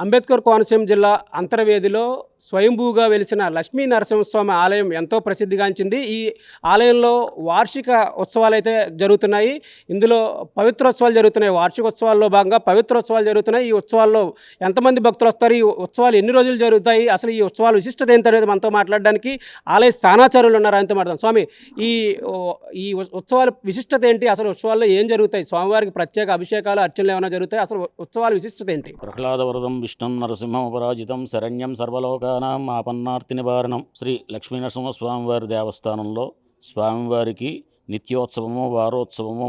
అంబేద్కర్ కోనసీమ జిల్లా అంతర్వేదిలో స్వయంభూగా వెలిసిన లక్ష్మీ నరసింహస్వామి ఆలయం ఎంతో ప్రసిద్ధిగాంచింది. ఈ ఆలయంలో వార్షిక ఉత్సవాలు అయితే జరుగుతున్నాయి. ఇందులో పవిత్రోత్సవాలు జరుగుతున్నాయి. వార్షికోత్సవాల్లో భాగంగా పవిత్రోత్సవాలు జరుగుతున్నాయి. ఈ ఉత్సవాల్లో ఎంతమంది భక్తులు వస్తారు? ఈ ఉత్సవాలు ఎన్ని రోజులు జరుగుతాయి? అసలు ఈ ఉత్సవాల విశిష్టత ఏంటనేది మనతో మాట్లాడడానికి ఆలయ స్థానాచారులు ఉన్నారు ఆయనతో మాట్లాడదాం. స్వామి ఈ ఈ ఉత్సవాల విశిష్టత ఏంటి? అసలు ఉత్సవాల్లో ఏం జరుగుతాయి? స్వామివారికి ప్రత్యేక అభిషేకాలు అర్చనలు ఏమైనా జరుగుతాయి? అసలు ఉత్సవాల విశిష్టత ఏంటి? ప్రహ్లాదవరదం విష్ణుం నరసింహం అపరాజితం శరణ్యం సర్వలోకానాం ఆపన్నార్తి నివారణం శ్రీ లక్ష్మీనరసింహస్వామివారి దేవస్థానంలో స్వామివారికి నిత్యోత్సవము వారోత్సవము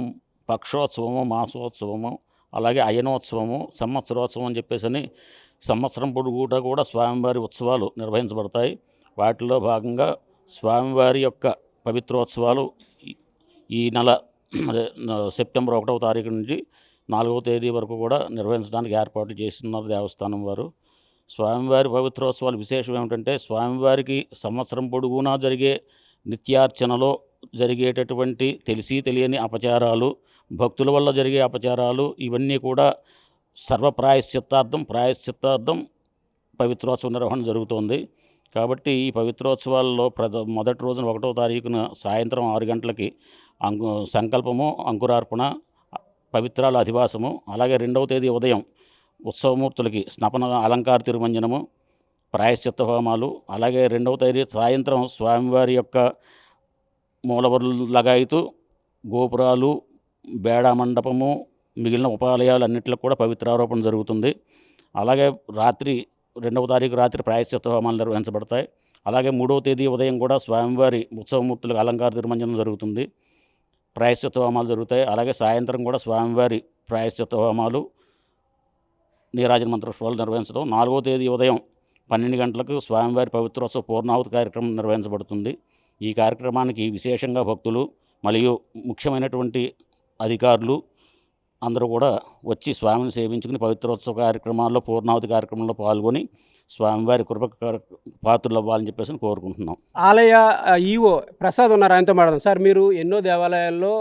పక్షోత్సవము మాసోత్సవము అలాగే అయనోత్సవము సంవత్సరోత్సవం అని చెప్పేసి అని సంవత్సరం పొడుగుట కూడా స్వామివారి ఉత్సవాలు నిర్వహించబడతాయి. వాటిలో భాగంగా స్వామివారి యొక్క పవిత్రోత్సవాలు ఈ- నెల సెప్టెంబర్ ఒకటవ తారీఖు నుంచి నాలుగవ తేదీ వరకు కూడా నిర్వహించడానికి ఏర్పాట్లు చేస్తున్నారు దేవస్థానం వారు. స్వామివారి పవిత్రోత్సవాలు విశేషం ఏమిటంటే స్వామివారికి సంవత్సరం పొడుగునా జరిగే నిత్యార్చనలో జరిగేటటువంటి తెలిసి తెలియని అపచారాలు భక్తుల వల్ల జరిగే అపచారాలు ఇవన్నీ కూడా సర్వ ప్రాయశ్చిత్తార్థం ప్రాయశ్చిత్తార్థం పవిత్రోత్సవ నిర్వహణ జరుగుతోంది. కాబట్టి ఈ పవిత్రోత్సవాల్లో ప్రద మొదటి రోజున ఒకటో తారీఖున సాయంత్రం ఆరు గంటలకి అంకు సంకల్పము అంకురార్పణ పవిత్రాల అధివాసము అలాగే రెండవ తేదీ ఉదయం ఉత్సవమూర్తులకి స్నపన అలంకార తిరుమంజనము ప్రాయశ్చిత్త హోమాలు అలాగే రెండవ తేదీ సాయంత్రం స్వామివారి యొక్క మూలవరులు లగాయితూ గోపురాలు బేడా మండపము మిగిలిన ఉపాలయాలు అన్నింటిలో కూడా పవిత్రారోపణ జరుగుతుంది. అలాగే రాత్రి రెండవ తారీఖు రాత్రి ప్రాయశ్చిత్త హోమాలు నిర్వహించబడతాయి. అలాగే మూడవ తేదీ ఉదయం కూడా స్వామివారి ఉత్సవమూర్తులకు అలంకార తిరుమంజనం జరుగుతుంది. ప్రాయశ్చిత్త హోమాలు జరుగుతాయి. అలాగే సాయంత్రం కూడా స్వామివారి ప్రాయశ్చిత్త హోమాలు నీరాజన మంత్రోత్సవాలు నిర్వహించడం. నాలుగో తేదీ ఉదయం పన్నెండు గంటలకు స్వామివారి పవిత్రోత్సవ పూర్ణాహుతి కార్యక్రమం నిర్వహించబడుతుంది. ఈ కార్యక్రమానికి విశేషంగా భక్తులు మరియు ముఖ్యమైనటువంటి అధికారులు అందరూ కూడా వచ్చి స్వామిని సేవించుకుని పవిత్రోత్సవ కార్యక్రమాల్లో పూర్ణావతి కార్యక్రమంలో పాల్గొని స్వామివారి కృప పాత్రలు అవ్వాలని చెప్పేసి కోరుకుంటున్నాం. ఆలయ ఈవో ప్రసాద్ ఉన్నారు ఆయనతో మాట్లాడదాం. సార్ మీరు ఎన్నో దేవాలయాల్లో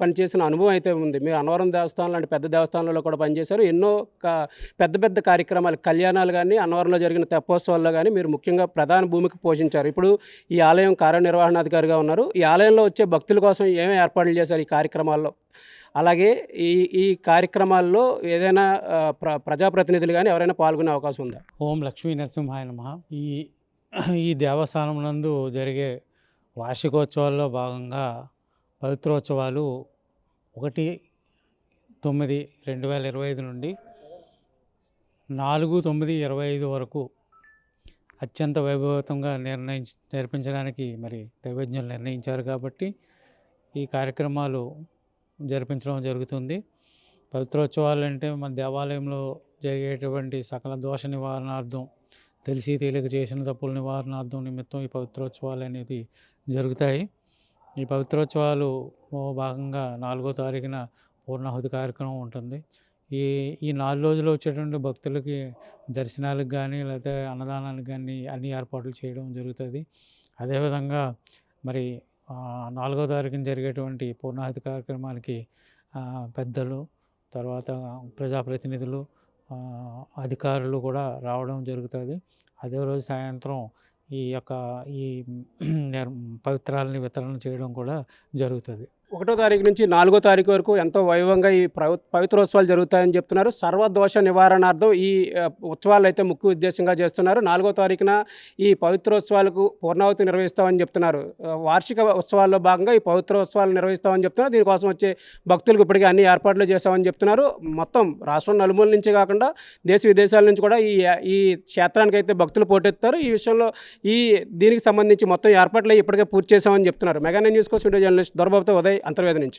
పనిచేసిన అనుభవం అయితే ఉంది. మీరు అన్నవరం దేవస్థానం లాంటి పెద్ద దేవస్థానంలో కూడా పనిచేశారు ఎన్నో కా- పెద్ద పెద్ద కార్యక్రమాలు కళ్యాణాలు కానీ అన్నవరంలో జరిగిన తెప్పోత్సవాల్లో కానీ మీరు ముఖ్యంగా ప్రధాన భూమికి పోషించారు. ఇప్పుడు ఈ ఆలయం కార్యనిర్వహణాధికారిగా ఉన్నారు. ఈ ఆలయంలో వచ్చే భక్తుల కోసం ఏమేమి ఏర్పాట్లు చేశారు ఈ కార్యక్రమాల్లో? అలాగే ఈ ఈ కార్యక్రమాల్లో ఏదైనా ప్ర ప్రజాప్రతినిధులు కానీ ఎవరైనా పాల్గొనే అవకాశం ఉందా? ఓం లక్ష్మీ నరసింహాయ నమ. ఈ ఈ దేవస్థానం నందు జరిగే వార్షికోత్సవాల్లో భాగంగా పవిత్రోత్సవాలు ఒకటి తొమ్మిది రెండు వేల ఇరవై ఐదు నుండి నాలుగు తొమ్మిది ఇరవై ఐదు వరకు అత్యంత వైభవతంగా నిర్ణయించ నేర్పించడానికి మరి దైవజ్ఞులు నిర్ణయించారు కాబట్టి ఈ కార్యక్రమాలు జరిపించడం జరుగుతుంది. పవిత్రోత్సవాలు అంటే మన దేవాలయంలో జరిగేటువంటి సకల దోష నివారణార్థం తెలిసి తెలియక చేసిన తప్పుల నివారణార్థం నిమిత్తం ఈ పవిత్రోత్సవాలు అనేది జరుగుతాయి. ఈ పవిత్రోత్సవాలు భాగంగా నాలుగో తారీఖున పూర్ణాహుతి కార్యక్రమం ఉంటుంది. ఈ ఈ నాలుగు రోజులు వచ్చేటువంటి భక్తులకి దర్శనాలకు కానీ లేకపోతే అన్నదానానికి కానీ అన్ని ఏర్పాట్లు చేయడం జరుగుతుంది. అదేవిధంగా మరి నాలుగో తారీఖున జరిగేటువంటి పూర్ణాహుతి కార్యక్రమానికి పెద్దలు తర్వాత ప్రజాప్రతినిధులు అధికారులు కూడా రావడం జరుగుతుంది. అదే రోజు సాయంత్రం ఈ యొక్క ఈ పవిత్రాలని వితరణ చేయడం కూడా జరుగుతుంది. ఒకటో తారీఖు నుంచి నాలుగో తారీఖు వరకు ఎంతో వైభవంగా ఈ పవిత్రోత్సవాలు జరుగుతాయని చెప్తున్నారు. సర్వదోష నివారణార్థం ఈ ఉత్సవాలు అయితే ముఖ్య ఉద్దేశంగా చేస్తున్నారు. నాలుగో తారీఖున ఈ పవిత్రోత్సవాలకు పూర్ణావతి నిర్వహిస్తామని చెప్తున్నారు. వార్షిక ఉత్సవాల్లో భాగంగా ఈ పవిత్రోత్సవాలు నిర్వహిస్తామని చెప్తున్నారు. దీనికోసం వచ్చే భక్తులకు ఇప్పటికే అన్ని ఏర్పాట్లు చేస్తామని చెప్తున్నారు. మొత్తం రాష్ట్రం నలుమూల నుంచి కాకుండా దేశ విదేశాల నుంచి కూడా ఈ ఈ క్షేత్రానికి అయితే భక్తులు పోటెత్తారు ఈ విషయంలో ఈ దీనికి సంబంధించి మొత్తం ఏర్పాట్లు ఇప్పటికే పూర్తి చేశామని చెప్తున్నారు. మెగానే న్యూస్ కోసం వీడియో జర్నలిస్ట్ దొరబాబుతో ఉదయం. అంతర్వేది నుంచి.